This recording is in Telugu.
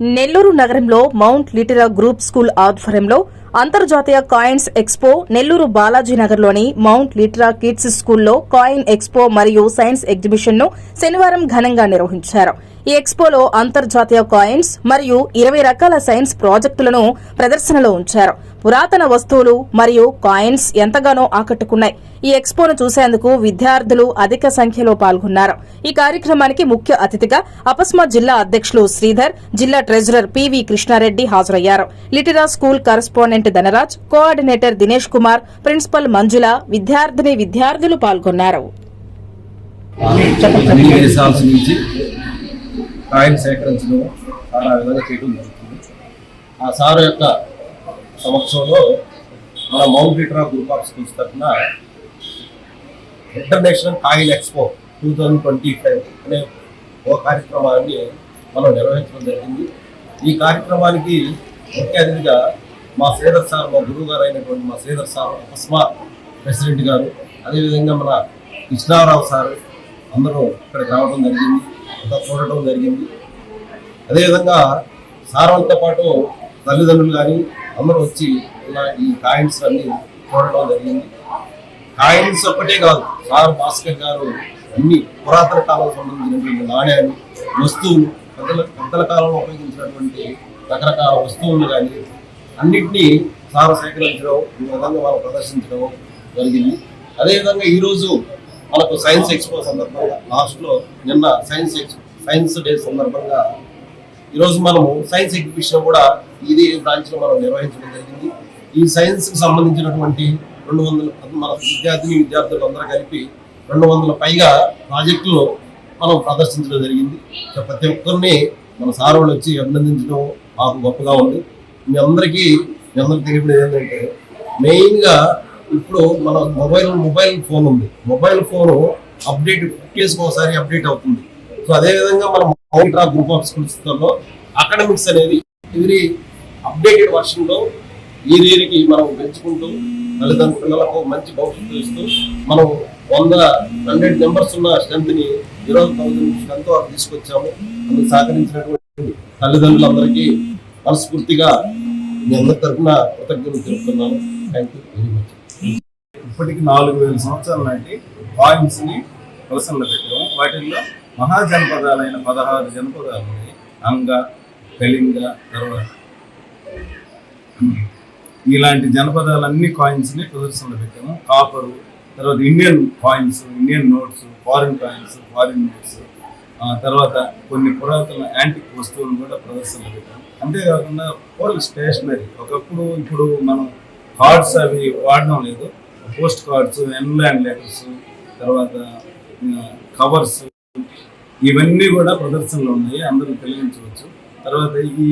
నెల్లూరు నగరంలో మౌంట్ లిటిరా గ్రూప్ స్కూల్ ఆధ్వర్యంలో అంతర్జాతీయ కాయిన్స్ ఎక్స్పో నెల్లూరు బాలాజీ నగర్లోని మౌంట్ లిట్రా కిడ్స్ స్కూల్లో కాయిన్ ఎక్స్పో మరియు సైన్స్ ఎగ్జిబిషన్ను శనివారం ఘనంగా నిర్వహించారు. ఈ ఎక్స్పోలో అంతర్జాతీయ కాయిన్స్ మరియు ఇరవై రకాల సైన్స్ ప్రాజెక్టులను ప్రదర్శనలో ఉంచారు. పురాతన వస్తువులు మరియు కాయిన్స్ ఎంతగానో ఆకట్టుకున్నాయి. ఈ ఎక్స్పోను చూసేందుకు విద్యార్థులు అధిక సంఖ్యలో పాల్గొన్నారు. ఈ కార్యక్రమానికి ముఖ్య అతిథిగా అపస్మా జిల్లా అధ్యక్షులు శ్రీధర్ జిల్లా ట్రెజరర్ పివి కృష్ణారెడ్డి హాజరయ్యారు. Litera school correspondent Dhanraj coordinator Dinesh Kumar principal Manjula విద్యార్థిని విద్యార్థులు పాల్గొన్నారు. ఆ సార్ యొక్క సమక్షంలో మన Mount Litera group of schools తరఫున international coil expo two thousand twenty five అనే ఓ కార్యక్రమాన్ని మనం నిర్వహించడం జరిగింది. ఈ కార్యక్రమానికి ముఖ్య అతిథిగా మా శ్రీధర్ సార్ మా గురువు గారు అయినటువంటి మా శ్రీధర్ సార్ అస్మా ప్రెసిడెంట్ గారు అదేవిధంగా మన కృష్ణారావు సార్ అందరూ ఇక్కడికి రావడం జరిగింది అంతా చూడటం జరిగింది. అదేవిధంగా సార్ వాళ్ళతో పాటు తల్లిదండ్రులు కానీ అందరూ వచ్చి ఇలా ఈ కాయిన్స్ అన్ని చూడటం జరిగింది. కాయిన్స్ ఒక్కటే కాదు సార్ భాస్కర్ గారు అన్ని పురాతన కాలం సంబంధించినటువంటి నాణ్యాలు వస్తువులు పెద్దల పెద్దల కాలంలో ఉపయోగించినటువంటి రకరకాల వస్తువులు కానీ అన్నింటినీ సార్ సేకరించడం ఈ విధంగా మనం ప్రదర్శించడం జరిగింది. అదేవిధంగా ఈరోజు మనకు సైన్స్ ఎక్స్పో సందర్భంగా లాస్ట్లో నిన్న సైన్స్ ఎక్స్ సైన్స్ డే సందర్భంగా ఈరోజు మనము సైన్స్ ఎగ్జిబిషన్ కూడా ఇది బ్రాంచ్లో మనం నిర్వహించడం జరిగింది. ఈ సైన్స్కి సంబంధించినటువంటి రెండు వందల మన విద్యార్థిని విద్యార్థులు అందరూ కలిపి రెండు వందల పైగా ప్రాజెక్టులు మనం ప్రదర్శించడం జరిగింది. ప్రతి ఒక్కరిని మన సార్ వాళ్ళు వచ్చి అభినందించడం మాకు గొప్పగా ఉంది. మీ అందరికీ మీ అందరికి తెలియడం ఏంటంటే మెయిన్గా ఇప్పుడు మన మొబైల్ మొబైల్ ఫోన్ ఉంది. మొబైల్ ఫోన్ అప్డేట్ ఫిఫ్టీస్ ఒకసారి అప్డేట్ అవుతుంది. సో అదేవిధంగా మనం మౌంట్రా గ్రూప్ ఆఫ్ స్కూల్స్లో అకాడమిక్స్ అనేది ఇది అప్డేటెడ్ వర్షన్లో ఈ రీరికి మనం పెంచుకుంటూ తల్లిదండ్రుల పిల్లలకు మంచి భవిష్యత్తు ఇస్తూ మనం వంద హండ్రెడ్ మెంబర్స్ ఉన్న స్ట్రెంత్ని ఇరవై థౌసండ్ స్ట్రెంత్ వరకు తీసుకొచ్చాము. అందుకు సహకరించినటువంటి తల్లిదండ్రులందరికీ మనస్ఫూర్తిగా మీ అందరి తరఫున కృతజ్ఞతలు తెలుపుతున్నాను. థ్యాంక్ యూ వెరీ మచ్ ఇప్పటికి నాలుగు వేల సంవత్సరాల నాటి కాయిన్స్ని ప్రదర్శనలో పెట్టాము. వాటిల్లో మహాజనపదాలైన పదహారు జనపదాలు ఉన్నాయి. అంగ కళింగ తర్వాత ఇలాంటి జనపదాలన్నీ కాయిన్స్ని ప్రదర్శనలో పెట్టాము. కాపరు తర్వాత Indian coins Indian notes foreign coins foreign notes తర్వాత కొన్ని పురాతన యాంటిక్ వస్తువులను కూడా ప్రదర్శన పెట్టాం అంతేకాకుండా పోల్ స్టేషనరీ. ఒకప్పుడు ఇప్పుడు మనం కార్డ్స్ అవి వాడడం లేదు. పోస్ట్ కార్డ్స్ ఎన్లాండ్ లెటర్స్ తర్వాత కవర్స్ ఇవన్నీ కూడా ప్రదర్శనలో ఉన్నాయి. అందరూ తెలియించవచ్చు తర్వాత ఈ